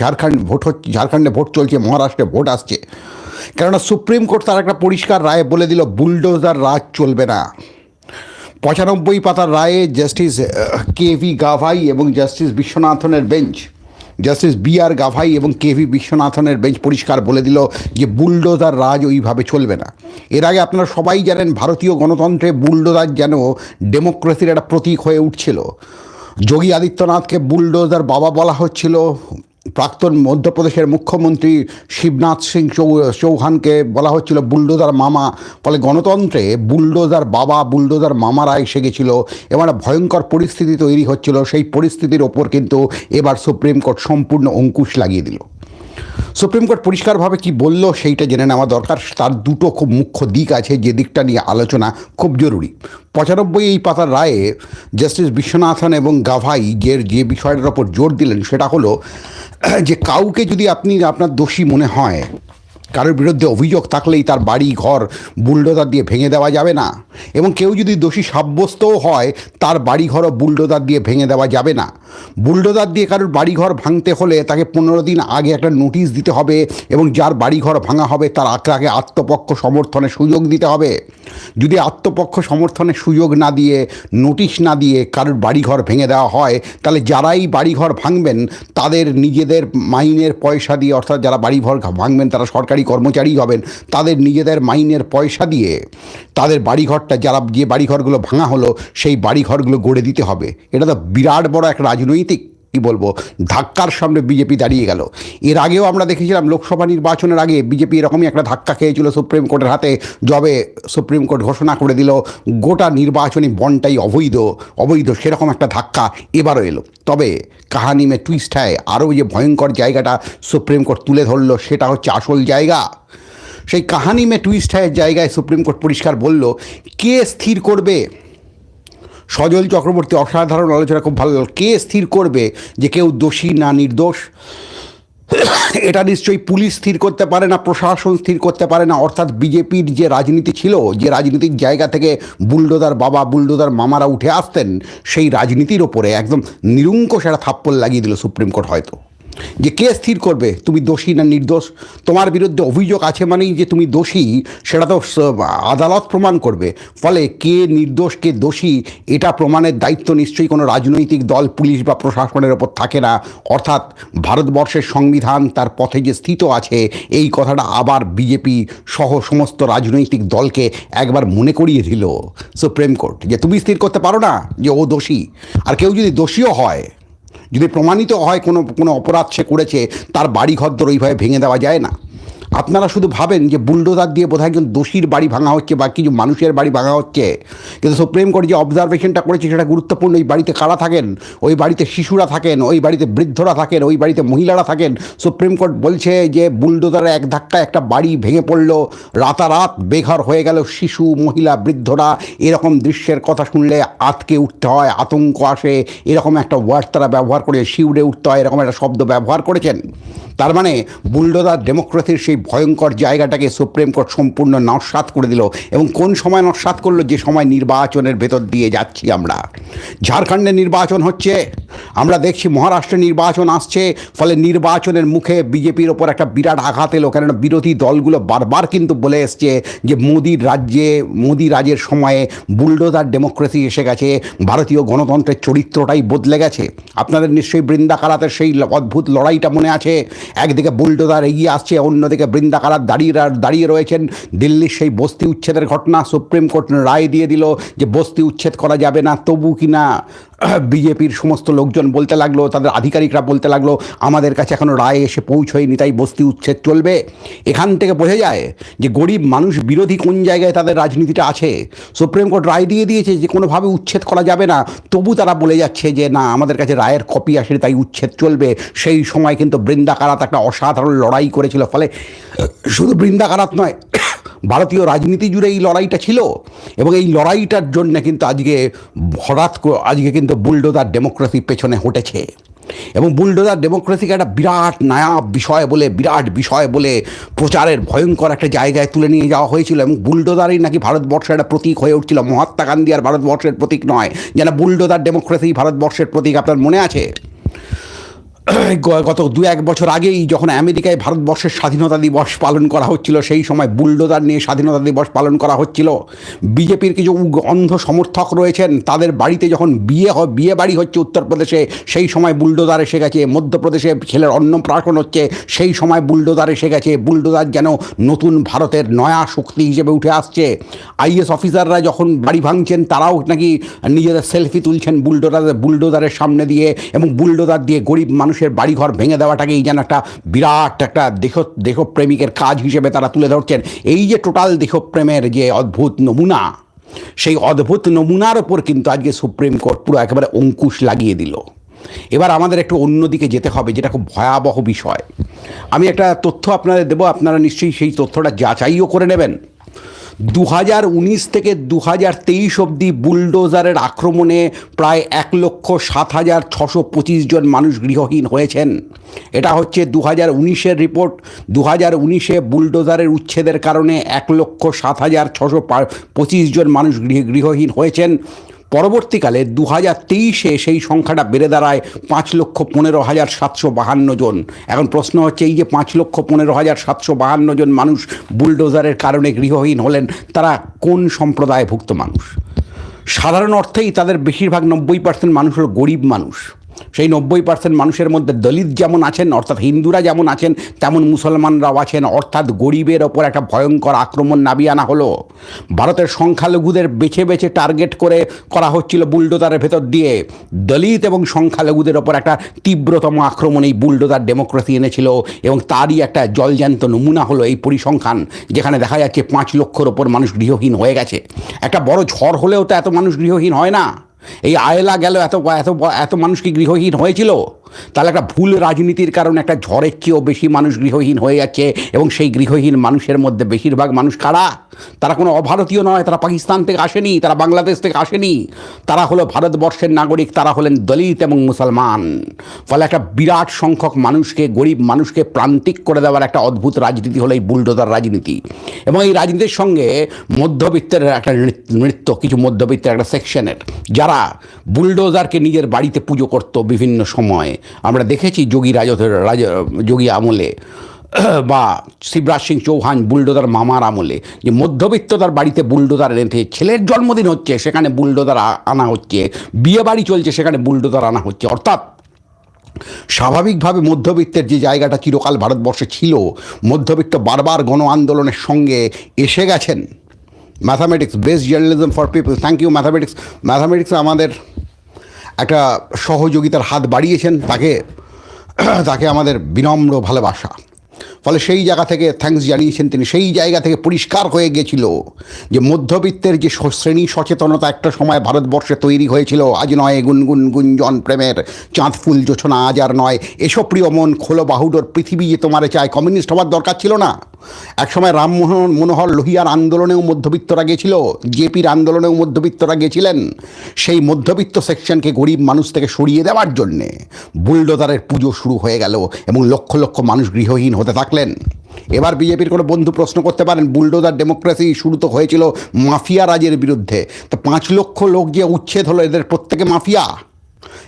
Jharkhand vote হচ্ছে, ঝাড়খণ্ডে vote চলছে, মহারাষ্ট্রে ভোট আসছে। কেননা সুপ্রিম কোর্ট তার একটা পরিষ্কার রায় বলে দিল, বুলডোজার রাজ চলবে না। পঁচানব্বই পাতার রায়ে জাস্টিস কে ভি গাভাই এবং justice বিশ্বনাথনের bench, justice B R Gavai এবং কে ভি বিশ্বনাথনের বেঞ্চ পরিষ্কার বলে দিল যে বুলডোজার রাজ ওইভাবে চলবে না। এর আগে আপনারা সবাই জানেন, ভারতীয় গণতন্ত্রে বুলডোজার যেন ডেমোক্রেসির একটা প্রতীক হয়ে উঠছিল। যোগী আদিত্যনাথকে বুলডোজার বাবা বলা হচ্ছিল। প্রাক্তন মধ্যপ্রদেশের মুখ্যমন্ত্রী শিবনাথ সিং চৌহানকে বলা হচ্ছিল বুলডোজার মামা। ফলে গণতন্ত্রে বুলডোজার বাবা, বুলডোজার মামারা এসে গেছিল এবার ভয়ঙ্কর পরিস্থিতি তৈরি হচ্ছিল। সেই পরিস্থিতির ওপর কিন্তু এবার সুপ্রিম কোর্ট সম্পূর্ণ অঙ্কুশ লাগিয়ে দিল। সুপ্রিম কোর্ট পরিষ্কারভাবে কি বলল সেইটা জেনে নেওয়া দরকার। তার দুটো খুব মুখ্য দিক আছে যে দিকটা নিয়ে আলোচনা খুব জরুরি। পঁচানব্বই এই পাতার রায়ে জাস্টিস বিশ্বনাথন এবং গাভাই যে যে বিষয়টার ওপর জোর দিলেন সেটা হলো যে কাউকে যদি আপনি, আপনার দোষী মনে হয় কারোর বিরুদ্ধে অভিযোগ থাকলেই তার বাড়ি, ঘর বুলডোজার দিয়ে ভেঙে দেওয়া যাবে না। এবং কেউ যদি দোষী সাব্যস্তও হয়, তার বাড়িঘরও বুলডোজার দিয়ে ভেঙে দেওয়া যাবে না। বুলডোজার দিয়ে কারোর বাড়িঘর ভাঙতে হলে তাকে পনেরো দিন আগে একটা নোটিশ দিতে হবে এবং যার বাড়িঘর ভাঙা হবে, তার আগে আত্মপক্ষ সমর্থনের সুযোগ দিতে হবে। যদি আত্মপক্ষ সমর্থনের সুযোগ না দিয়ে, নোটিশ না দিয়ে কারোর বাড়িঘর ভেঙে দেওয়া হয়, তাহলে যারাই বাড়িঘর ভাঙবেন, তাদের নিজেদের মাইনের পয়সা দিয়ে, অর্থাৎ যারা বাড়িঘর ভাঙবেন, তারা সরকারি কর্মচারী হবেন, তাদের নিজেদের মাইনের পয়সা দিয়ে তাদের বাড়িঘরটা যারা, যে বাড়িঘরগুলো ভাঙা হলো, সেই বাড়িঘরগুলো গড়ে দিতে হবে। এটা তো বিরাট বড় এক রাজনৈতিক কী বলব, ধাক্কার সামনে বিজেপি দাঁড়িয়ে গেল। এর আগেও আমরা দেখেছিলাম লোকসভা নির্বাচনের আগে বিজেপি এরকমই একটা ধাক্কা খেয়েছিল সুপ্রিম কোর্টের হাতে জবে সুপ্রিম কোর্ট ঘোষণা করে দিল, গোটা নির্বাচনী বনটাই অবৈধ অবৈধ সেরকম একটা ধাক্কা এবারও এলো। তবে কাহানি মে টুইস্ট হয়, আরও যে ভয়ঙ্কর জায়গাটা সুপ্রিম কোর্ট তুলে ধরলো, সেটা হচ্ছে আসল জায়গা। সেই কাহানি মে টুইস্ট হয় জায়গায় সুপ্রিম কোর্ট পরিষ্কার বলল, কে স্থির করবে? সজল চক্রবর্তী অসাধারণ আলোচনা, খুব ভালো কে স্থির করবে যে কেউ দোষী না নির্দোষ? এটা নিশ্চয়ই পুলিশ স্থির করতে পারে না, প্রশাসন স্থির করতে পারে না। অর্থাৎ বিজেপির যে রাজনীতি ছিল, যে রাজনীতির জায়গা থেকে বুলডোদার বাবা বুলডোদার মামারা উঠে আসতেন, সেই রাজনীতির ওপরে একদম নিরঙ্কুশ একটা থাপ্পল লাগিয়ে দিল সুপ্রিম কোর্ট হয়তো। যে কে স্থির করবে? তুমি দোষী না নির্দোষ? তোমার বিরুদ্ধে অভিযোগ আছে মানেই যে তুমি দোষী, সেটা তো আদালত প্রমাণ করবে। ফলে কে নির্দোষ, কে দোষী, এটা প্রমাণের দায়িত্ব নিশ্চয়ই কোনো রাজনৈতিক দল, পুলিশ বা প্রশাসনের ওপর থাকে না। অর্থাৎ ভারতবর্ষের সংবিধান তার পথে যে স্থিত আছে, এই কথাটা আবার বিজেপি সহ সমস্ত রাজনৈতিক দলকে একবার মনে করিয়ে দিল। সুপ্রিম কোর্ট, যে তুমি স্থির করতে পারো না যে ও দোষী, আর কেউ যদি দোষীও হয় যদি প্রমাণিত হয় কোনো কোনো অপরাধ সে করেছে, তার বাড়িঘর দর ওইভাবে ভেঙে দেওয়া যায় না। আপনারা শুধু ভাবেন যে বুলডোজার দিয়ে বোধহয় একজন দোষীর বাড়ি ভাঙা হচ্ছে বা কিছু মানুষের বাড়ি ভাঙা হচ্ছে। কিন্তু সুপ্রিম কোর্ট যে অবজারভেশনটা করেছে সেটা গুরুত্বপূর্ণ। ওই বাড়িতে কারা থাকেন? ওই বাড়িতে শিশুরা থাকেন, ওই বাড়িতে বৃদ্ধরা থাকেন, ওই বাড়িতে মহিলারা থাকেন। সুপ্রিম কোর্ট বলছে যে বুলডোজারে এক ধাক্কায় একটা বাড়ি ভেঙে পড়ল। রাতারাত বেঘর হয়ে গেল শিশু, মহিলা, বৃদ্ধরা। এরকম দৃশ্যের কথা শুনলে আতকে উঠতে হয়, আতঙ্ক আসে। এরকম একটা ওয়ার্ড তারা ব্যবহার করে, শিউরে উঠতে হয়, এরকম একটা শব্দ ব্যবহার করেছেন। তার মানে বুলডোজার ডেমোক্রেসির সেই ভয়ঙ্কর জায়গাটাকে সুপ্রিম কোর্ট সম্পূর্ণ নস্বাত করে দিল এবং কোন সময় নস্বাত করল, যে সময় নির্বাচনের ভেতর দিয়ে যাচ্ছি আমরা। ঝাড়খণ্ডে নির্বাচন হচ্ছে, আমরা দেখছি মহারাষ্ট্রে নির্বাচন আসছে, ফলে নির্বাচনের মুখে বিজেপির ওপর একটা বিরাট আঘাত এলো, কেননা বিরোধী দলগুলো বারবার কিন্তু বলে এসছে যে মোদির রাজ্যে, মোদি রাজের সময়ে বুলডোজার ডেমোক্রেসি এসে গেছে, ভারতীয় গণতন্ত্রের চরিত্রটাই বদলে গেছে। আপনাদের নিশ্চয়ই বৃন্দাকারাতের সেই অদ্ভুত লড়াইটা মনে আছে একদিকে বুলডোজার এগিয়ে আসছে, অন্যদিকে বৃন্দাকারাত দাঁড়িয়ে দাঁড়িয়ে রয়েছেন। দিল্লির সেই বস্তি উচ্ছেদের ঘটনা সুপ্রিম কোর্ট রায় দিয়ে দিল যে বস্তি উচ্ছেদ করা যাবে না, তবু কি না? বিজেপির সমস্ত লোকজন বলতে লাগল, তাদের আধিকারিকরা বলতে লাগল, আমাদের কাছে এখনও রায় এসে পৌঁছয়নি, তাই বস্তি উচ্ছেদ চলবে। এখান থেকে বোঝা যায় যে গরিব মানুষ বিরোধী কোন জায়গায় তাদের রাজনীতিটা আছে। সুপ্রিম কোর্ট রায় দিয়ে দিয়েছে যে কোনোভাবে উচ্ছেদ করা যাবে না। তবু তারা বলে যাচ্ছে যে, না, আমাদের কাছে রায়ের কপি আসে তাই উচ্ছেদ চলবে। সেই সময় কিন্তু বৃন্দাকারাত একটা অসাধারণ লড়াই করেছিল, ফলে শুধু বৃন্দাকারাত নয় ভারতীয় রাজনীতি জুড়ে এই লড়াইটা ছিল এবং এই লড়াইটার জন্য কিন্তু আজকে হঠাৎ আজকে কিন্তু বুলডোজার ডেমোক্রেসির পেছনে হটেছে। এবং বুলডোজার ডেমোক্রেসিকে একটা বিরাট নায়াব বিষয় বলে, বিরাট বিষয় বলে প্রচারের ভয়ঙ্কর একটা জায়গায় তুলে নিয়ে যাওয়া হয়েছিল এবং বুলডোজারই নাকি ভারতবর্ষের একটা প্রতীক হয়ে উঠছিল। মহাত্মা গান্ধী আর ভারতবর্ষের প্রতীক নয়। যেন বুলডোজার ডেমোক্রেসি ভারতবর্ষের প্রতীক আপনার মনে আছে? গত দু এক বছর আগেই যখন আমেরিকায় ভারতবর্ষের স্বাধীনতা দিবস পালন করা হচ্ছিল, সেই সময় বুলডোজার নিয়ে স্বাধীনতা দিবস পালন করা হচ্ছিল। বিজেপির কিছু অন্ধ সমর্থক রয়েছেন। তাদের বাড়িতে যখন বিয়ে হয় বিয়ে বাড়ি হচ্ছে উত্তরপ্রদেশে, সেই সময় বুলডোজার এসে গেছে। মধ্যপ্রদেশে ছেলের অন্নপ্রাশন হচ্ছে। সেই সময় বুলডোজার এসে গেছে। বুলডোজার যেন নতুন ভারতের নয়া শক্তি হিসেবে উঠে আসছে। আইএস অফিসাররা যখন বাড়ি ভাঙছেন, তারাও নাকি নিজেদের সেলফি তুলছেন বুলডোজার বুলডোজারের সামনে দিয়ে এবং বুলডোজার দিয়ে গরিব মানুষের বাড়িঘর ভেঙে দেওয়াটাকেই যেন একটা বিরাট একটা দেহ, দেহপ্রেমিকের কাজ হিসেবে তারা তুলে ধরছেন। এই যে টোটাল দেহপ্রেমের যে অদ্ভুত নমুনা, সেই অদ্ভুত নমুনার ওপর কিন্তু আজকে সুপ্রিম কোর্ট পুরো একেবারে অঙ্কুশ লাগিয়ে দিল। এবার আমাদের একটু অন্যদিকে যেতে হবে, যেটা খুব ভয়াবহ বিষয়। আমি একটা তথ্য আপনাদের দেবো, আপনারা নিশ্চয়ই সেই তথ্যটা যাচাইও করে নেবেন। দু হাজার উনিশ থেকে দু হাজার তেইশ অবধি বুলডোজারের আক্রমণে প্রায় এক লক্ষ সাত হাজার ছশো পঁচিশ জন মানুষ গৃহহীন হয়েছেন। এটা হচ্ছে দু হাজার উনিশের রিপোর্ট। দু হাজার উনিশে বুলডোজারের উচ্ছেদের কারণে এক লক্ষ সাত হাজার ছশো পঁচিশ জন মানুষ গৃহ গৃহহীন হয়েছেন। পরবর্তীকালে দু হাজার তেইশে সেই সংখ্যাটা বেড়ে দাঁড়ায় পাঁচ লক্ষ পনেরো হাজার সাতশো বাহান্ন জন। এখন প্রশ্ন হচ্ছে, এই যে পাঁচ লক্ষ পনেরো হাজার সাতশো বাহান্ন জন মানুষ বুলডোজারের কারণে গৃহহীন হলেন, তারা কোন সম্প্রদায়ভুক্ত মানুষ? সাধারণ অর্থেই তাদের বেশিরভাগ নব্বই পার্সেন্ট মানুষ হল গরিব মানুষ। সেই নব্বই পার্সেন্ট মানুষের মধ্যে দলিত যেমন আছেন, অর্থাৎ হিন্দুরা যেমন আছেন, তেমন মুসলমানরাও আছেন। অর্থাৎ গরিবের ওপর একটা ভয়ঙ্কর আক্রমণ নামিয়ে আনা হলো। ভারতের সংখ্যালঘুদের বেছে বেছে টার্গেট করে করা হচ্ছিল বুলডোজারের ভেতর দিয়ে। দলিত এবং সংখ্যালঘুদের ওপর একটা তীব্রতম আক্রমণ এই বুলডোজার ডেমোক্রেসি এনেছিল এবং তারই একটা জলজ্যান্ত নমুনা হলো এই পরিসংখ্যান, যেখানে দেখা যাচ্ছে পাঁচ লক্ষর ওপর মানুষ গৃহহীন হয়ে গেছে। একটা বড় ঝড় হলেও তো এত মানুষ গৃহহীন হয় না। এই আয়লা গেল এত এত এত মানুষ কি গৃহহীন হয়েছিল? তাহলে একটা ভুল রাজনীতির কারণে একটা ঝড়ের চেয়েও বেশি মানুষ গৃহহীন হয়ে যাচ্ছে এবং সেই গৃহহীন মানুষের মধ্যে বেশিরভাগ মানুষ কারা? তারা কোনো অভারতীয় নয়, তারা পাকিস্তান থেকে আসেনি, তারা বাংলাদেশ থেকে আসেনি। তারা হলো ভারতবর্ষের নাগরিক, তারা হলেন দলিত এবং মুসলমান। ফলে একটা বিরাট সংখ্যক মানুষকে, গরিব মানুষকে প্রান্তিক করে দেওয়ার একটা অদ্ভুত রাজনীতি হলো এই বুলডোজার রাজনীতি। এবং এই রাজনীতির সঙ্গে মধ্যবিত্তের একটা নৃত্য, কিছু মধ্যবিত্তের একটা সেকশনের, যারা বুলডোজারকে নিজের বাড়িতে পুজো করত বিভিন্ন সময়ে। আমরা দেখেছি যোগী রাজ, যোগী আমলে, বা শিবরাজ সিং চৌহান বুলডোজার মামার আমলে, যে মধ্যবিত্ত তার বাড়িতে বুলডোজার এনেছে ছেলের জন্মদিন হচ্ছে, সেখানে বুলডোজার আনা হচ্ছে বিয়ে বাড়ি চলছে, সেখানে বুলডোজার আনা হচ্ছে। অর্থাৎ স্বাভাবিকভাবে মধ্যবিত্তের যে জায়গাটা চিরকাল ভারতবর্ষে ছিল, মধ্যবিত্ত বারবার গণ আন্দোলনের সঙ্গে এসে গেছেন। Mathematics best journalism for people thank you mathematics mathematics আমাদের একটা সহযোগিতার হাত বাড়িয়েছেন, তাকে তাকে আমাদের বিনম্র ভালোবাসা। ফলে সেই জায়গা থেকে থ্যাঙ্কস জানিয়েছেন তিনি, সেই জায়গা থেকে পরিষ্কার হয়ে গেছিল যে মধ্যবিত্তের যে শ্রেণি সচেতনতা একটা সময় ভারতবর্ষে তৈরি হয়েছিল। আজ নয় গুনগুন গুঞ্জন প্রেমের চাঁদ ফুল জোছনা, আজ আর নয়। এসব প্রিয় মন, খোলো বাহুডোর পৃথিবী যে তোমারে চায়। কমিউনিস্ট হওয়ার দরকার ছিল না। একসময় রামমোহন মনোহর লোহিয়ার আন্দোলনেও মধ্যবিত্তরা গেছিল, জেপির আন্দোলনেও মধ্যবিত্তরা গেছিলেন। সেই মধ্যবিত্ত সেকশনকে গরিব মানুষ থেকে সরিয়ে দেওয়ার জন্যে বুলডোজারের পুজো শুরু হয়ে গেল এবং লক্ষ লক্ষ মানুষ গৃহহীন হতে থাকলেন এবার বিজেপির কোনো বন্ধু প্রশ্ন করতে পারেন, বুলডোজার ডেমোক্রেসি শুরু তো হয়েছিল মাফিয়া রাজের বিরুদ্ধে। তো পাঁচ লক্ষ লোক যে উচ্ছেদ হলো এদের প্রত্যেকে মাফিয়া।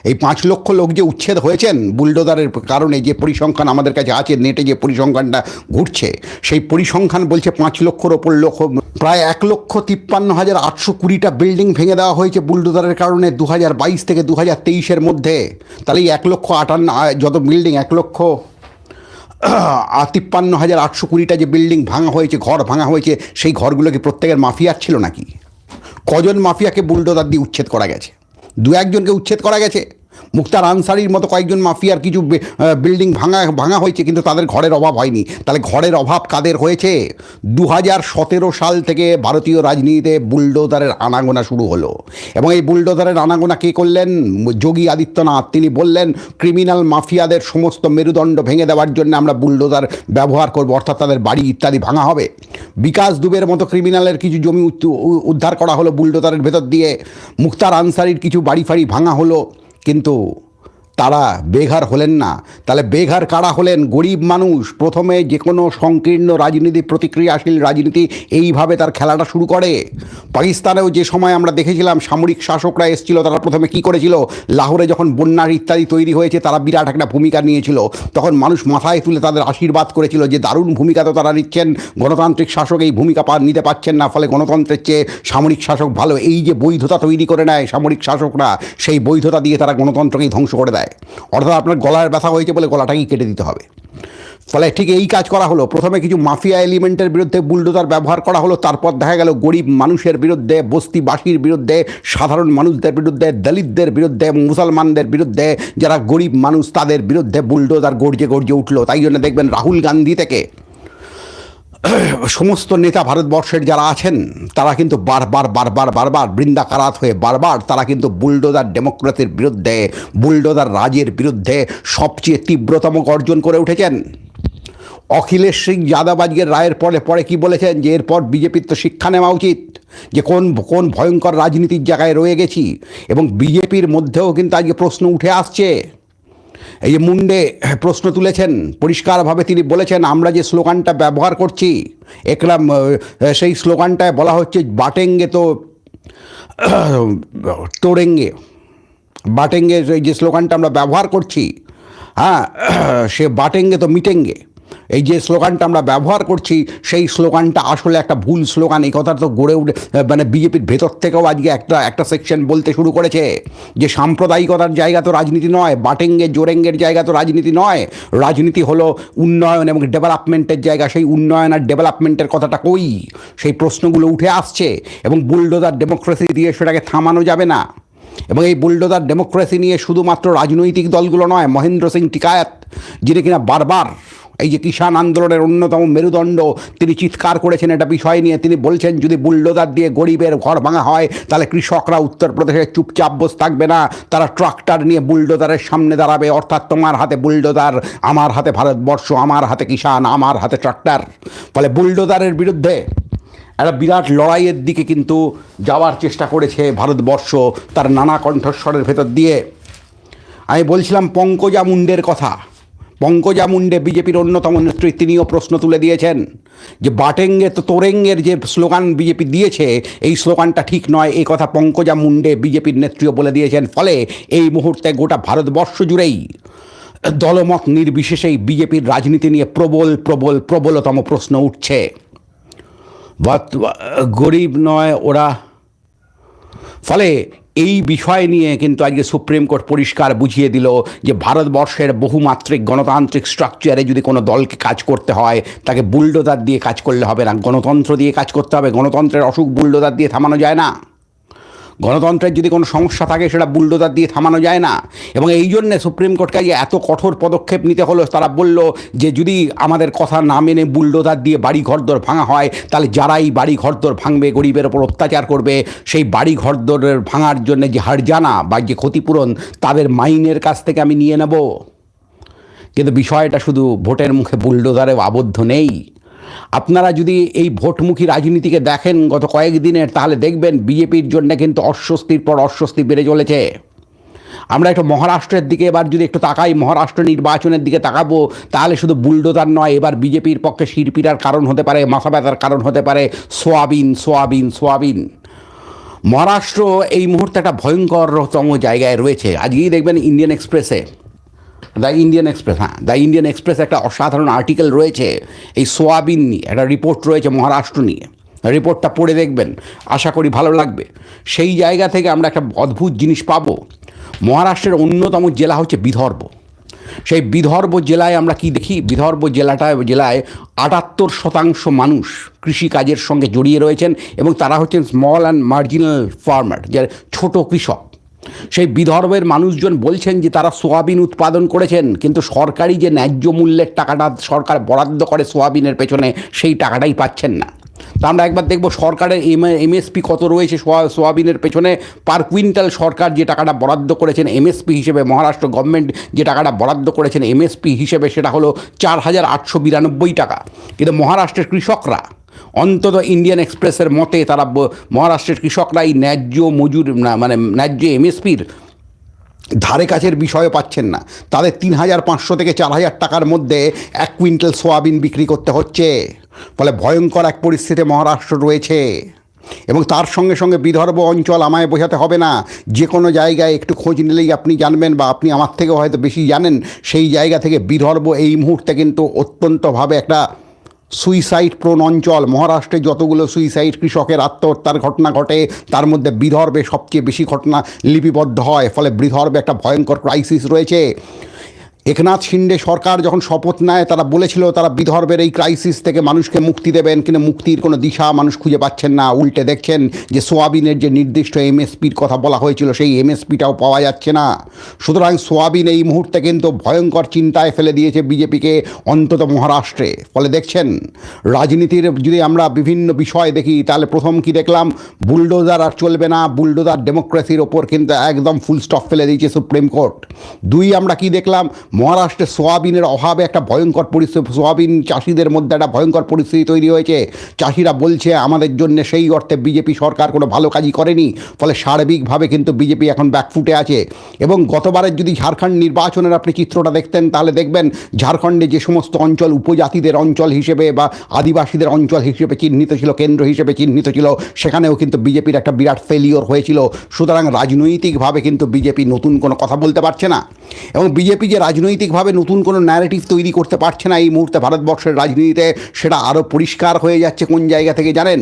এই পাঁচ লক্ষ লোক যে উচ্ছেদ হয়েছেন, বুলডোজারের কারণে যে পরিসংখ্যান আমাদের কাছে আছে, নেটে যে পরিসংখ্যানটা ঘুরছে, সেই পরিসংখ্যান বলছে পাঁচ লক্ষর ওপর লোক প্রায় এক লক্ষ তিপ্পান্ন হাজার আটশো কুড়িটা বিল্ডিং ভেঙে দেওয়া হয়েছে বুলডোজারের কারণে দু হাজার বাইশ থেকে দু হাজার তেইশের মধ্যে। তাহলে এই এক লক্ষ আটান্ন যত বিল্ডিং, এক লক্ষ তিপ্পান্ন হাজার আটশো কুড়িটা যে বিল্ডিং ভাঙা হয়েছে, ঘর ভাঙা হয়েছে, সেই ঘরগুলো কি প্রত্যেকের মাফিয়ার ছিল নাকি? কজন মাফিয়াকে বুলডোজার দিয়ে উচ্ছেদ করা গেছে? দু একজনকে উচ্ছেদ করা গেছে? মুক্তার আনসারির মতো কয়েকজন মাফিয়ার কিছু বিল্ডিং ভাঙা ভাঙা হয়েছে, কিন্তু তাদের ঘরের অভাব হয়নি। তাহলে ঘরের অভাব কাদের হয়েছে? দু সতেরো সাল থেকে ভারতীয় রাজনীতিতে বুলডোজারের আনাগোনা শুরু হলো। এবং এই বুলডোজারের আনাগোনা কে করলেন? যোগী আদিত্যনাথ। তিনি বললেন, ক্রিমিনাল মাফিয়াদের সমস্ত মেরুদণ্ড ভেঙে দেওয়ার জন্য আমরা বুলডোজার ব্যবহার করব, অর্থাৎ তাদের বাড়ি ইত্যাদি ভাঙা হবে। বিকাশ দুবের মতো ক্রিমিনালের কিছু জমি উদ্ধার করা হলো বুলডোজারের ভেতর দিয়ে। মুক্তার আনসারির কিছু বাড়ি ফাড়ি ভাঙা হলো। কিন্তু তারা বেঘার হলেন না। তাহলে বেঘার কারা হলেন? গরিব মানুষ। প্রথমে যে কোনো সংকীর্ণ রাজনীতি, প্রতিক্রিয়াশীল রাজনীতি, এইভাবে তার খেলাটা শুরু করে। পাকিস্তানেও যে সময় আমরা দেখেছিলাম, সামরিক শাসকরা এসেছিল, তারা প্রথমে কি করেছিল? লাহোরে যখন বন্যার ইত্যাদি তৈরি হয়েছে, তারা বিরাট একটা ভূমিকা নিয়েছিল। তখন মানুষ মাথায় তুলে তাদের আশীর্বাদ করেছিল যে, দারুণ ভূমিকা তো তারা নিচ্ছেন। গণতান্ত্রিক শাসক এই ভূমিকা নিতে পারছেন না, ফলে গণতন্ত্রের চেয়ে সামরিক শাসক ভালো। এই যে বৈধতা তৈরি করে নেয় সামরিক শাসকরা, সেই বৈধতা দিয়ে তারা গণতন্ত্রকেই ধ্বংস করে দেয়। অর্থাৎ আপনার গলার ব্যথা হয়েছে বলে গলাটাকে কেটে দিতে হবে। ফলে ঠিক এই কাজ করা হলো। প্রথমে কিছু মাফিয়া এলিমেন্টের বিরুদ্ধে বুলডোজার ব্যবহার করা হলো। তারপর দেখা গেল গরিব মানুষের বিরুদ্ধে, বস্তিবাসীর বিরুদ্ধে, সাধারণ মানুষদের বিরুদ্ধে, দলিতদের বিরুদ্ধে মুসলমানদের বিরুদ্ধে যারা গরিব মানুষ তাদের বিরুদ্ধে বুলডোজার গর্জে গর্জে উঠল। তাই জন্য দেখবেন রাহুল গান্ধী থেকে সমস্ত নেতা ভারতবর্ষের যারা আছেন, তারা কিন্তু বারবার বারবার বারবার বৃন্দাকারাত হয়ে, বারবার তারা কিন্তু বুলডোজার ডেমোক্রেসির বিরুদ্ধে, বুলডোজার রাজের বিরুদ্ধে সবচেয়ে তীব্রতম গর্জন করে উঠেছেন। অখিলেশ সিং যাদব আজকের রায়ের পরে পরে কি বলেছেন যে এরপর বিজেপির তো শিক্ষা নেওয়া উচিত, যে কোন কোন ভয়ঙ্কর রাজনীতির জায়গায় রয়ে গেছি এবং বিজেপির মধ্যেও কিন্তু আজকে প্রশ্ন উঠে আসছে। এই যে মুন্ডে প্রশ্ন তুলেছেন, পরিষ্কারভাবে তিনি বলেছেন, আমরা যে স্লোগানটা ব্যবহার করছি, একরাম সেই স্লোগানটায় বলা হচ্ছে বাটেঙ্গে তো, তোড়েঙ্গে। বাটেঙ্গে যে স্লোগানটা আমরা ব্যবহার করছি হ্যাঁ সে বাটেঙ্গে তো মিটেঙ্গে। এই যে স্লোগানটা আমরা ব্যবহার করছি, সেই স্লোগানটা আসলে একটা ভুল স্লোগান। এই কথা তো গড়ে উঠে মানে বিজেপির ভেতর থেকেও আজকে একটা একটা সেকশন বলতে শুরু করেছে যে সাম্প্রদায়িকতার জায়গা তো রাজনীতি নয়, বাটেঙ্গে, জোরেঙ্গের জায়গা তো রাজনীতি নয়। রাজনীতি হলো উন্নয়ন এবং ডেভেলপমেন্টের জায়গা। সেই উন্নয়ন আর ডেভেলপমেন্টের কথাটা কই? সেই প্রশ্নগুলো উঠে আসছে এবং বুলডোজার ডেমোক্রেসি দিয়ে সেটাকে থামানো যাবে না। এবং এই বুলডোজার ডেমোক্রেসি নিয়ে শুধুমাত্র রাজনৈতিক দলগুলো নয়, মহেন্দ্র সিং টিকায়াত, যিনি কিনা বারবার এই যে কিষাণ আন্দোলনের অন্যতম মেরুদণ্ড তিনি চিৎকার করেছেন এটা বিষয় নিয়ে। তিনি বলছেন, যদি বুলডোজার দিয়ে গরিবের ঘর ভাঙা হয়, তাহলে কৃষকরা উত্তরপ্রদেশে চুপচাপ বসে থাকবে না। তারা ট্রাক্টর নিয়ে বুলডোজারের সামনে দাঁড়াবে। অর্থাৎ তোমার হাতে বুলডোজার, আমার হাতে ভারতবর্ষ, আমার হাতে কিষাণ, আমার হাতে ট্রাক্টর। ফলে বুলডোজারের বিরুদ্ধে একটা বিরাট লড়াইয়ের দিকে কিন্তু যাওয়ার চেষ্টা করেছে ভারতবর্ষ তার নানা কণ্ঠস্বরের ভেতর দিয়ে। আমি বলছিলাম, পঙ্কজা মুন্ডের কথা। পঙ্কজা মুন্ডে বিজেপির অন্যতম নেত্রী তিনিও প্রশ্ন তুলে দিয়েছেন যে বাটেঙ্গে তো তোরেঙ্গের যে স্লোগান বিজেপি দিয়েছে, এই স্লোগানটা ঠিক নয়, এই কথা পঙ্কজা মুন্ডে বিজেপির নেত্রীও বলে দিয়েছেন। ফলে এই মুহূর্তে গোটা ভারতবর্ষ জুড়েই দলমত নির্বিশেষেই বিজেপির রাজনীতি নিয়ে প্রবল প্রবল, প্রবলতম প্রশ্ন উঠছে। গরিব নয় ওরা। ফলে এই বিষয় নিয়ে কিন্তু আজকে সুপ্রিম কোর্ট পরিষ্কার বুঝিয়ে দিল যে ভারতবর্ষের বহুমাত্রিক গণতান্ত্রিক স্ট্রাকচারে যদি কোনো দলকে কাজ করতে হয়, তাকে বুলডোজার দিয়ে কাজ করলে হবে না। গণতন্ত্র দিয়ে কাজ করতে হবে। গণতন্ত্রের অসুখ বুলডোজার দিয়ে থামানো যায় না। গণতন্ত্রের যদি কোনো সমস্যা থাকে, সেটা বুলডোজার দিয়ে থামানো যায় না। এবং এই জন্যে সুপ্রিম কোর্টকে আজকে এত কঠোর পদক্ষেপ নিতে হলো, তারা বলল যে যদি আমাদের কথা না মেনে বুলডোজার দিয়ে বাড়ি ঘরদোর ভাঙা হয়, তাহলে যারাই বাড়ি ঘরদোর ভাঙবে, গরিবের ওপর অত্যাচার করবে, সেই বাড়ি ঘরদোরের ভাঙার জন্য যে হারজানা বা যে ক্ষতিপূরণ, তাদের মাইনের কাছ থেকে আমি নিয়ে নেব। কিন্তু বিষয়টা শুধু ভোটের মুখে বুলডোজারে আবদ্ধ নেই। আপনারা যদি এই ভোটমুখী রাজনীতিকে দেখেন গত কয়েকদিনের তাহলে দেখবেন বিজেপির জন্য কিন্তু অস্বস্তির পর অস্বস্তি বেড়ে চলেছে। আমরা একটু মহারাষ্ট্রের দিকে এবার যদি একটু তাকাই, মহারাষ্ট্র নির্বাচনের দিকে তাকাবো, তাহলে শুধু বুলডোজার নয়, এবার বিজেপির পক্ষে শিরপিরার কারণ হতে পারে, মাথা ব্যথার কারণ হতে পারে, সোয়াবিন সোয়াবিন সোয়াবিন। মহারাষ্ট্র এই মুহূর্তে একটা ভয়ঙ্করতম জায়গায় রয়েছে। আজকেই দেখবেন ইন্ডিয়ান এক্সপ্রেসে। দ্য ইন্ডিয়ান এক্সপ্রেস হ্যাঁ দ্য ইন্ডিয়ান এক্সপ্রেস একটা অসাধারণ আর্টিকেল রয়েছে, এই সোয়াবিন নিয়ে, একটা রিপোর্ট রয়েছে মহারাষ্ট্র নিয়ে। রিপোর্টটা পড়ে দেখবেন, আশা করি ভালো লাগবে। সেই জায়গা থেকে আমরা একটা অদ্ভুত জিনিস পাবো, মহারাষ্ট্রের অন্যতম জেলা হচ্ছে বিদর্ভ। সেই বিদর্ভ জেলায় আমরা কি দেখি? বিদর্ভ জেলাটা, জেলায় আটাত্তর শতাংশ মানুষ কৃষিকাজের সঙ্গে জড়িয়ে রয়েছেন এবং তারা হচ্ছেন স্মল অ্যান্ড মার্জিনাল ফার্মার যে ছোট কৃষক। সেই বিদর্ভের মানুষজন বলছেন যে তারা সোয়াবিন উৎপাদন করেছেন, কিন্তু সরকারি যে ন্যায্য মূল্যের টাকাটা সরকার বরাদ্দ করে সোয়াবিনের পেছনে, সেই টাকাটাই পাচ্ছেন না। তা আমরা একবার দেখব সরকারের এম, এমএসপি কত রয়েছে সোয়াবিনের পেছনে। পার কুইন্টাল সরকার যে টাকাটা বরাদ্দ করেছেন, এমএসপি হিসেবে, মহারাষ্ট্র গভর্নমেন্ট যে টাকাটা বরাদ্দ করেছেন, এমএসপি হিসেবে, সেটা হলো চার হাজার আটশো বিরানব্বই টাকা। কিন্তু মহারাষ্ট্রের কৃষকরা অন্তত ইন্ডিয়ান এক্সপ্রেসের মতে তারা মহারাষ্ট্রের কৃষকরা এই ন্যায্য মজুর মানে ন্যায্য এমএসপির ধারে কাছের বিষয়ও পাচ্ছেন না। তাদের তিন হাজার পাঁচশো থেকে চার হাজার টাকার মধ্যে এক কুইন্টাল সোয়াবিন বিক্রি করতে হচ্ছে। ফলে ভয়ঙ্কর এক পরিস্থিতি মহারাষ্ট্র রয়েছে। এবং তার সঙ্গে সঙ্গে বিদর্ভ অঞ্চল আমায় বোঝাতে হবে না। যে কোনো জায়গায় একটু খোঁজ নিলেই আপনি জানবেন বা আপনি আমার থেকেও হয়তো বেশি জানেন। সেই জায়গা থেকে বিদর্ভ এই মুহূর্তে কিন্তু অত্যন্তভাবে একটা সুইসাইড প্রোন অঞ্চল মহারাষ্ট্রে যতগুলো সুইসাইড কৃষকের আত্মহত্যার ঘটনা ঘটে, তার মধ্যে বিদর্ভে সবচেয়ে বেশি ঘটনা লিপিবদ্ধ হয়। ফলে বিদর্ভে একটা ভয়ঙ্কর ক্রাইসিস রয়েছে। একনাথ শিন্ডে সরকার যখন শপথ নেয়, তারা বলেছিল তারা বিদর্ভের এই ক্রাইসিস থেকে মানুষকে মুক্তি দেবেন, কিন্তু মুক্তির কোনো দিশা মানুষ খুঁজে পাচ্ছেন না। উল্টে দেখছেন যে সোয়াবিনের যে নির্দিষ্ট এমএসপির কথা বলা হয়েছিল, সেই এমএসপিটাও পাওয়া যাচ্ছে না। সুতরাং সোয়াবিন এই মুহূর্তে কিন্তু ভয়ঙ্কর চিন্তায় ফেলে দিয়েছে বিজেপিকে অন্তত মহারাষ্ট্রে। ফলে দেখছেন, রাজনীতির যদি আমরা বিভিন্ন বিষয় দেখি, তাহলে প্রথম কি দেখলাম? বুলডোজার আর চলবে না। বুলডোজার ডেমোক্রেসির ওপর কিন্তু একদম ফুল স্টপ ফেলে দিয়েছে সুপ্রিম কোর্ট দুই আমরা কি দেখলাম? মহারাষ্ট্রে সোয়াবিনের অভাবে একটা ভয়ঙ্কর পরিস্থিতি, সোয়াবিন চাষিদের মধ্যে একটা ভয়ঙ্কর পরিস্থিতি তৈরি হয়েছে। চাষিরা বলছে, আমাদের জন্য সেই অর্থে বিজেপি সরকার কোনো ভালো কাজই করেনি। ফলে সার্বিকভাবে কিন্তু বিজেপি এখন ব্যাকফুটে আছে। এবং গতবারের যদি ঝাড়খণ্ড নির্বাচনের আপনি চিত্রটা দেখতেন, তাহলে দেখবেন ঝাড়খণ্ডে যে সমস্ত অঞ্চল, উপজাতিদের অঞ্চল হিসেবে বা আদিবাসীদের অঞ্চল হিসেবে চিহ্নিত ছিল, কেন্দ্র হিসেবে চিহ্নিত ছিল, সেখানেও কিন্তু বিজেপির একটা বিরাট ফেলিওর হয়েছিল। সুতরাং রাজনৈতিকভাবে কিন্তু বিজেপি নতুন কোনো কথা বলতে পারছে না। এবং বিজেপি যে রাজনৈতিকভাবে নতুন কোনো ন্যারেটিভ তৈরি করতে পারছে না এই মুহূর্তে ভারতবর্ষের রাজনীতিতে, সেটা আরও পরিষ্কার হয়ে যাচ্ছে কোন জায়গা থেকে জানেন?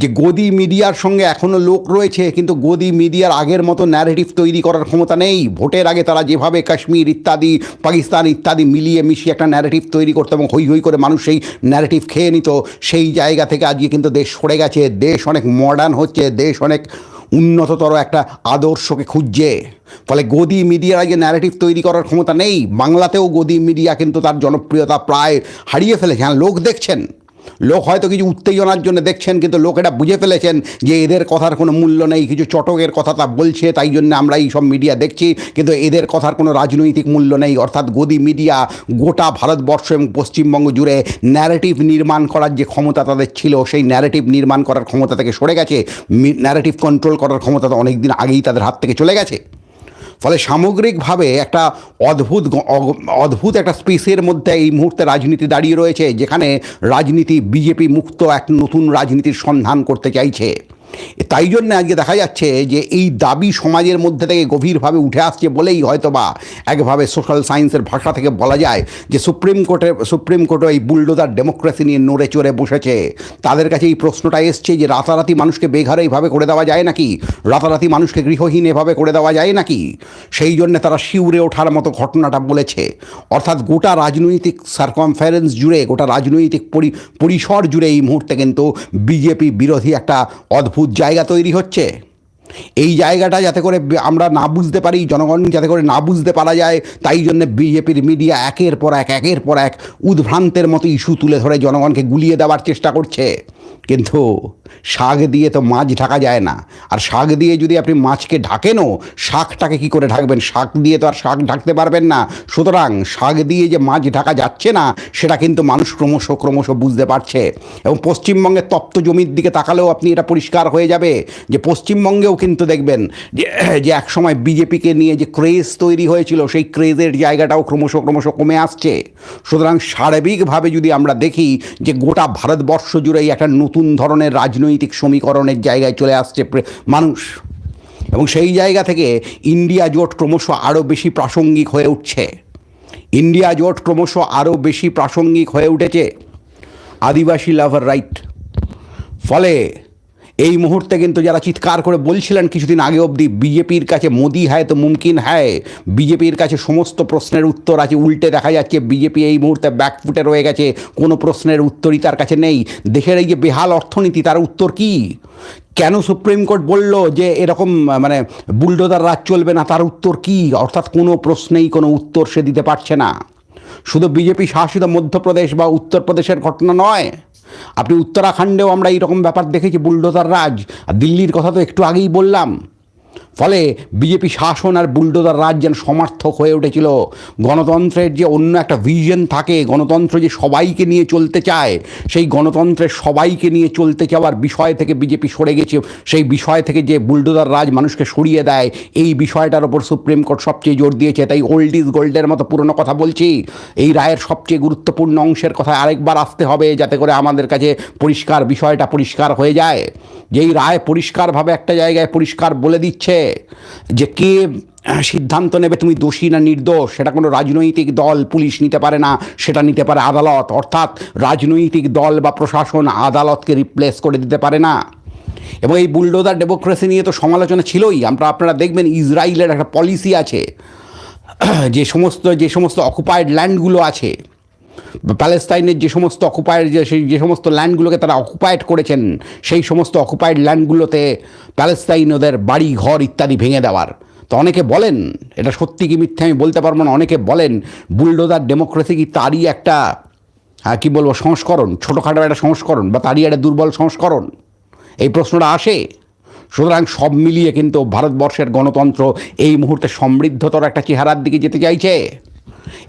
যে গদি মিডিয়ার সঙ্গে এখনও লোক রয়েছে, কিন্তু গদি মিডিয়ার আগের মতো ন্যারেটিভ তৈরি করার ক্ষমতা নেই। ভোটের আগে তারা যেভাবে কাশ্মীর ইত্যাদি, পাকিস্তান ইত্যাদি মিলিয়ে মিশিয়ে একটা ন্যারেটিভ তৈরি করতো এবং হই হই করে মানুষ সেই ন্যারেটিভ খেয়ে নিত, সেই জায়গা থেকে আজকে কিন্তু দেশ সরে গেছে, দেশ অনেক মডার্ন হচ্ছে, দেশ অনেক উন্নততর একটা আদর্শকে খুঁজছে। ফলে গদি মিডিয়ার আগে ন্যারেটিভ তৈরি করার ক্ষমতা নেই, বাংলাতেও গদি মিডিয়া কিন্তু তার জনপ্রিয়তা প্রায় হারিয়ে ফেলেছে। হ্যাঁ লোক দেখছেন। লোক হয়তো কিছু উত্তেজনার জন্য দেখছেন, কিন্তু লোক এটা বুঝে ফেলেছেন যে এদের কথার কোনো মূল্য নেই। কিছু চটকের কথা তা বলছে, তাই জন্য আমরা এই সব মিডিয়া দেখছি, কিন্তু এদের কথার কোনো রাজনৈতিক মূল্য নেই। অর্থাৎ গদি মিডিয়া গোটা ভারতবর্ষ এবং পশ্চিমবঙ্গ জুড়ে ন্যারেটিভ নির্মাণ করার যে ক্ষমতা তাদের ছিল, সেই ন্যারেটিভ নির্মাণ করার ক্ষমতা থেকে সরে গেছে। ন্যারেটিভ কন্ট্রোল করার ক্ষমতা তো অনেক দিন আগেই তাদের হাত থেকে চলে গেছে। ফলে সামগ্রিকভাবে একটা অদ্ভুত অদ্ভুত একটা স্পেসের মধ্যে এই মুহূর্তে রাজনীতি দাঁড়িয়ে রয়েছে, যেখানে রাজনীতি, বিজেপি মুক্ত এক নতুন রাজনীতির সন্ধান করতে চাইছে। তাই জন্য আজকে দেখা যাচ্ছে যে এই দাবি সমাজের মধ্যে থেকে গভীরভাবে উঠে আসছে বলেই হয়তো বা একভাবে সোশ্যাল সায়েন্সের ভাষা থেকে বলা যায় যে সুপ্রিম কোর্টের সুপ্রিম কোর্টে এই বুলডোজার ডেমোক্রেসি নিয়ে নড়ে চড়ে বসেছে। তাদের কাছে এই প্রশ্নটা এসছে যে রাতারাতি মানুষকে বেঘরে এইভাবে করে দেওয়া যায় নাকি? রাতারাতি মানুষকে গৃহহীন এভাবে করে দেওয়া যায় নাকি? সেই জন্য তারা শিউরে ওঠার মতো ঘটনাটা বলেছে। অর্থাৎ গোটা রাজনৈতিক সার্কমফারেন্স জুড়ে, গোটা রাজনৈতিক পরি- পরিসর জুড়ে এই মুহূর্তে কিন্তু বিজেপি বিরোধী একটা অদ্ভুত জায়গা তৈরি হচ্ছে? এই জায়গাটা যাতে করে আমরা না বুঝতে পারি, জনগণ যাতে করে না বুঝতে পারা যায়, তাই জন্য বিজেপির মিডিয়া একের পর এক, একের পর এক উদ্ভ্রান্তের মতো ইস্যু তুলে ধরে জনগণকে গুলিয়ে দেওয়ার চেষ্টা করছে। কিন্তু শাক দিয়ে তো মাছ ঢাকা যায় না। আর শাক দিয়ে যদি আপনি মাছকে ঢাকেনও, শাকটাকে কি করে ঢাকবেন? শাক দিয়ে তো আর শাক ঢাকতে পারবেন না। সুতরাং শাক দিয়ে যে মাছ ঢাকা যাচ্ছে না, সেটা কিন্তু মানুষ ক্রমশ ক্রমশ বুঝতে পারছে। এবং পশ্চিমবঙ্গের তপ্ত জমির দিকে তাকালেও আপনি এটা পরিষ্কার হয়ে যাবে যে পশ্চিমবঙ্গেও কিন্তু দেখবেন যে একসময় বিজেপিকে নিয়ে যে ক্রেজ তৈরি হয়েছিল, সেই ক্রেজের জায়গাটাও ক্রমশ ক্রমশ কমে আসছে। সুতরাং সার্বিকভাবে যদি আমরা দেখি যে গোটা ভারতবর্ষ জুড়েই একটা নতুন ধরনের রাজনৈতিক সমীকরণের জায়গায় চলে আসছে মানুষ। এবং সেই জায়গা থেকে ইন্ডিয়া জোট ক্রমশ আরও বেশি প্রাসঙ্গিক হয়ে উঠছে। ইন্ডিয়া জোট ক্রমশ আরও বেশি প্রাসঙ্গিক হয়ে উঠেছে। আদিবাসী লাভার রাইট ফলে এই মুহূর্তে কিন্তু যারা চিৎকার করে বলছিলেন কিছুদিন আগে অবধি, বিজেপির কাছে মোদি হ্যায় তো মুমকিন হ্যায় বিজেপির কাছে সমস্ত প্রশ্নের উত্তর আছে, উল্টে দেখা যাচ্ছে বিজেপি এই মুহূর্তে ব্যাকফুটে রয়ে গেছে, কোনো প্রশ্নের উত্তরই তার কাছে নেই। দেশের এই যে বেহাল অর্থনীতি, তার উত্তর কি? কেন সুপ্রিম কোর্ট বলল যে এরকম মানে বুলডোজার রাজ চলবে না, তার উত্তর কি? অর্থাৎ কোনো প্রশ্নেই কোনো উত্তর সে দিতে পারছে না। শুধু বিজেপি শাসিত মধ্যপ্রদেশ বা উত্তরপ্রদেশের ঘটনা নয় আপনি উত্তরাখণ্ডেও আমরা এইরকম ব্যাপার দেখেছি, বুলডোজার রাজ। আর দিল্লির কথা তো একটু আগেই বললাম। ফলে বিজেপি শাসন আর বুলডোজার রাজ যেন সমার্থক হয়ে উঠেছিল। গণতন্ত্রের যে অন্য একটা ভিজন থাকে, গণতন্ত্র যে সবাইকে নিয়ে চলতে চায়, সেই গণতন্ত্রের সবাইকে নিয়ে চলতে চাওয়ার বিষয় থেকে বিজেপি সরে গেছে। সেই বিষয় থেকে যে বুলডোজার রাজ মানুষকে সরিয়ে দেয়, এই বিষয়টার ওপর সুপ্রিম কোর্ট সবচেয়ে জোর দিয়েছে। তাই ওল্ড ইজ গোল্ডের মতো পুরনো কথা বলছি। এই রায়ের সবচেয়ে গুরুত্বপূর্ণ অংশের কথা আরেকবার আসতে হবে, যাতে করে আমাদের কাছে পরিষ্কার বিষয়টা পরিষ্কার হয়ে যায়। যেই রায় পরিষ্কারভাবে একটা জায়গায় পরিষ্কার বলে দিচ্ছে যে কে সিদ্ধান্ত নেবে তুমি দোষী না নির্দোষ? সেটা কোনো রাজনৈতিক দল, পুলিশ নিতে পারে না, সেটা নিতে পারে আদালত। অর্থাৎ রাজনৈতিক দল বা প্রশাসন আদালতকে রিপ্লেস করে দিতে পারে না। এবং এই বুলডোজার ডেমোক্রেসি নিয়ে তো সমালোচনা ছিলই। আমরা, আপনারা দেখবেন ইসরায়েলের একটা পলিসি আছে, যে সমস্ত যে সমস্ত অকুপায়েড ল্যান্ডগুলো আছে প্যালেস্তাইনের যে সমস্ত অকুপায়েড যে সেই, যে সমস্ত ল্যান্ডগুলোকে তারা অকুপায়েড করেছেন, সেই সমস্ত অকুপায়েড ল্যান্ডগুলোতে প্যালেস্তাইন ওদের বাড়ি ঘর ইত্যাদি ভেঙে দেওয়ার। তো অনেকে বলেন, এটা সত্যি কি মিথ্যে আমি বলতে পারব না, অনেকে বলেন বুলডোজার ডেমোক্রেসি কি তারই একটা কী বলব, সংস্করণ, ছোটোখাটো একটা সংস্করণ বা তারই একটা দুর্বল সংস্করণ? এই প্রশ্নটা আসে? সুতরাং সব মিলিয়ে কিন্তু ভারতবর্ষের গণতন্ত্র এই মুহূর্তে সমৃদ্ধতর একটা চেহারার দিকে যেতে চাইছে।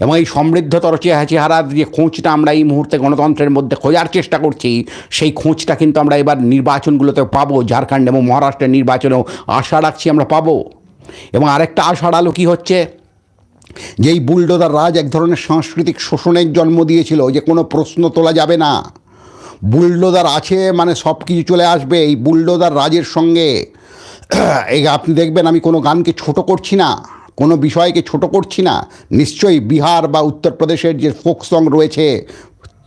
এবং এই সমৃদ্ধতর চেহারা যে খোঁজটা আমরা এই মুহূর্তে গণতন্ত্রের মধ্যে খোঁজার চেষ্টা করছি। সেই খোঁজটা কিন্তু আমরা এবার নির্বাচনগুলোতে পাবো। ঝাড়খণ্ড এবং মহারাষ্ট্রের নির্বাচনেও আশা রাখছি আমরা পাবো। এবং আরেকটা আশার আলো কী হচ্ছে? যেই বুলডোজার রাজ এক ধরনের সাংস্কৃতিক শোষণের জন্ম দিয়েছিল যে কোনো প্রশ্ন তোলা যাবে না। বুলডোজার আছে মানে সব কিছু চলে আসবে এই বুলডোজার রাজের সঙ্গে। এই আপনি দেখবেন আমি কোনো গানকে ছোট করছি না। কোনো বিষয়কে ছোট করছি না। নিশ্চয়ই বিহার বা উত্তরপ্রদেশের যে ফোক সং রয়েছে,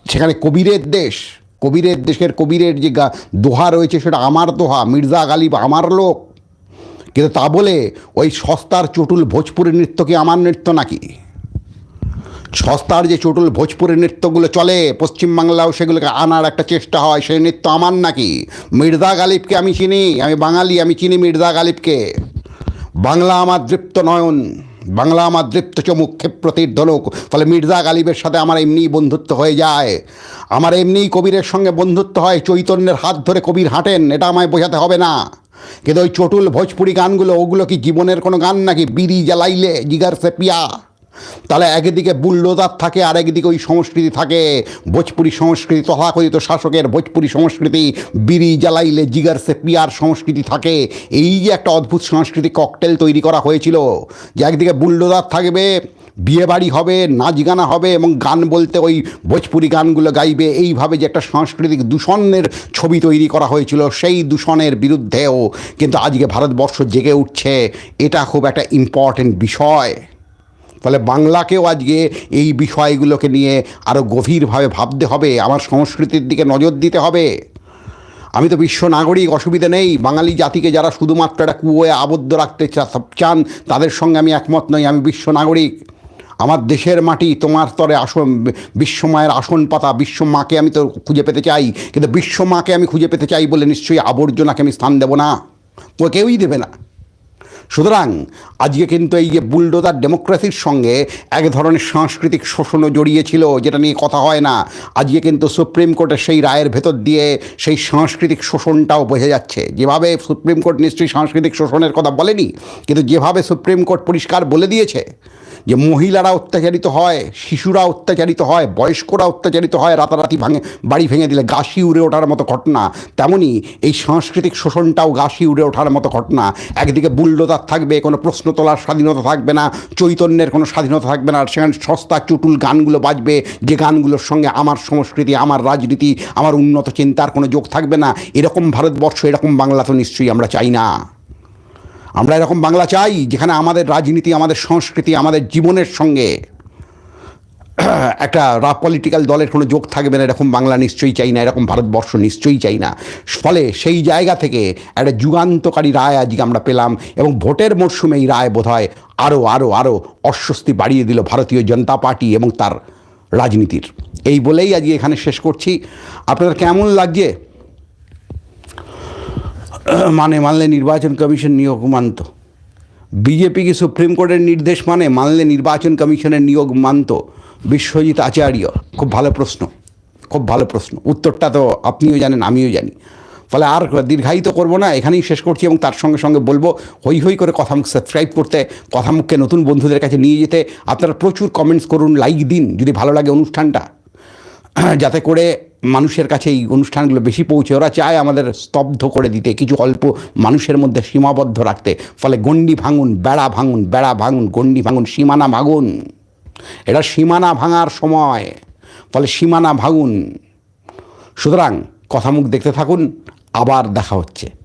সেখানে কবিরের দেশ, কবিরের দেশের কবিরের যে দোহা রয়েছে সেটা আমার দোহা, মির্জা গালিব আমার লোক। কিন্তু তা বলে ওই সস্তার চটুল ভোজপুরি নৃত্য কি আমার নৃত্য নাকি? সস্তার যে চটুল ভোজপুরি নৃত্যগুলো চলে পশ্চিমবাংলাও সেগুলোকে আনার একটা চেষ্টা হয়, সেই নৃত্য আমার নাকি? মির্জা গালিবকে আমি চিনি, আমি বাঙালি, আমি চিনি মির্জা গালিবকে। বাংলা আমার দৃপ্ত নয়ন, বাংলা আমার দৃপ্ত চমুক ক্ষেপ্রতির ধনুক ফলে মির্জা গালিবের সাথে আমার এমনিই বন্ধুত্ব হয়ে যায়। আমার এমনিই কবিরের সঙ্গে বন্ধুত্ব হয়, চৈতন্যের হাত ধরে কবির হাঁটেন, এটা আমায় বোঝাতে হবে না। কিন্তু ওই চটুল ভোজপুরি গানগুলো, ওগুলো কি জীবনের কোনো গান নাকি? বিড়ি জ্বালাইলে জিগার সে পিয়া। তাহলে একদিকে বুল্ডোজার থাকে আর একদিকে ওই সংস্কৃতি থাকে। ভোজপুরি সংস্কৃতি, তথাকথিত শাসকের ভোজপুরি সংস্কৃতি, বিড়ি জ্বালাইলে জিগার সে পিয়ার সংস্কৃতি থাকে। এই যে একটা অদ্ভুত সাংস্কৃতিক ককটেল তৈরি করা হয়েছিল, যে একদিকে বুল্ডোজার থাকবে বিয়ে বাড়ি হবে নাচ গানা হবে এবং গান বলতে ওই ভোজপুরি গানগুলো গাইবে, এইভাবে যে একটা সাংস্কৃতিক দূষণের ছবি তৈরি করা হয়েছিল, সেই দূষণের বিরুদ্ধেও। কিন্তু আজকে ভারতবর্ষ জেগে উঠছে, এটা খুব একটা ইম্পর্টেন্ট বিষয়। ফলে বাংলাকেও আজকে এই বিষয়গুলোকে নিয়ে আরও গভীরভাবে ভাবতে হবে, আমার সংস্কৃতির দিকে নজর দিতে হবে। আমি তো বিশ্ব নাগরিক, অসুবিধা নেই। বাঙালি জাতিকে যারা শুধুমাত্র একটা কুয়োয় আবদ্ধ রাখতে চান, তাদের সঙ্গে আমি একমত নই, আমি বিশ্ব নাগরিক। আমার দেশের মাটি তোমার তরে আসন বিশ্বমায়ের আসন পাতা, বিশ্ব মাকে আমি তো খুঁজে পেতে চাই। কিন্তু বিশ্ব মাকে আমি খুঁজে পেতে চাই বলে নিশ্চয়ই আবর্জনাকে আমি স্থান দেবো না। কেউই দেবে না। সুতরাং আজকে কিন্তু এই যে বুলডোজার ডেমোক্রেসির সঙ্গে এক ধরনের সাংস্কৃতিক শোষণও জড়িয়েছিল, যেটা নিয়ে কথা হয় না। আজকে কিন্তু সুপ্রিম কোর্টের সেই রায়ের ভেতর দিয়ে সেই সাংস্কৃতিক শোষণটাও বোঝা যাচ্ছে। যেভাবে সুপ্রিম কোর্ট নিশ্চয়ই সাংস্কৃতিক শোষণের কথা বলেনি, কিন্তু যেভাবে সুপ্রিম কোর্ট পরিষ্কার বলে দিয়েছে যে মহিলারা অত্যাচারিত হয়, শিশুরা অত্যাচারিত হয়, বয়স্করা অত্যাচারিত হয়, রাতারাতি ভাঙে, বাড়ি ভেঙে দিলে গাছি উড়ে ওঠার মতো ঘটনা, তেমনি এই সাংস্কৃতিক শোষণটাও গাছি উড়ে ওঠার মতো ঘটনা। একদিকে বুল্ডোজার থাকবে, কোনো প্রশ্ন তোলার স্বাধীনতা থাকবে না, চৈতন্যের কোনো স্বাধীনতা থাকবে না, আর সেখানে সস্তা চুটুল গানগুলো বাজবে, যে গানগুলোর সঙ্গে আমার সংস্কৃতি, আমার রাজনীতি, আমার উন্নত চিন্তার কোনো যোগ থাকবে না। এরকম ভারতবর্ষ, এরকম বাংলা তো নিশ্চয়ই আমরা চাই না। আমরা এরকম বাংলা চাই যেখানে আমাদের রাজনীতি, আমাদের সংস্কৃতি, আমাদের জীবনের সঙ্গে একটা রা পলিটিক্যাল দলের কোনো যোগ থাকবে না, এরকম বাংলা নিশ্চয়ই চাই না, এরকম ভারতবর্ষ নিশ্চয়ই চাই না। ফলে সেই জায়গা থেকে একটা যুগান্তকারী রায় আজকে আমরা পেলাম এবং ভোটের মরশুমে এই রায় বোধ হয় আরও আরও আরও অস্বস্তি বাড়িয়ে দিল ভারতীয় জনতা পার্টি এবং তার রাজনীতির। এই বলেই আজকে এখানে শেষ করছি। আপনাদের কেমন লাগছে? মানে মানলে নির্বাচন কমিশন নিয়োগ মানত। বিজেপি কি সুপ্রিম কোর্টের নির্দেশ মানে মানলে নির্বাচন কমিশনের নিয়োগ মানত? বিশ্বজিৎ আচার্য, খুব ভালো প্রশ্ন, খুব ভালো প্রশ্ন। উত্তরটা তো আপনিও জানেন, আমিও জানি। ফলে আর দীর্ঘায়িত করব না, এখানেই শেষ করছি এবং তার সঙ্গে সঙ্গে বলব, হই হই করে কথামুখ সাবস্ক্রাইব করতে, কথামুখকে নতুন বন্ধুদের কাছে নিয়ে যেতে, আপনারা প্রচুর কমেন্টস করুন লাইক দিন, যদি ভালো লাগে অনুষ্ঠানটা। যাতে করে মানুষের কাছে এই অনুষ্ঠানগুলো বেশি পৌঁছে, ওরা চায় আমাদের স্তব্ধ করে দিতে, কিছু অল্প মানুষের মধ্যে সীমাবদ্ধ রাখতে। ফলে গণ্ডি ভাঙুন, বেড়া ভাঙুন বেড়া ভাঙুন, গণ্ডি ভাঙুন, সীমানা ভাঙুন। এটা সীমানা ভাঙার সময়। ফলে সীমানা ভাঙুন। সুতরাং, কথা মুখ দেখতে থাকুন, আবার দেখা হচ্ছে।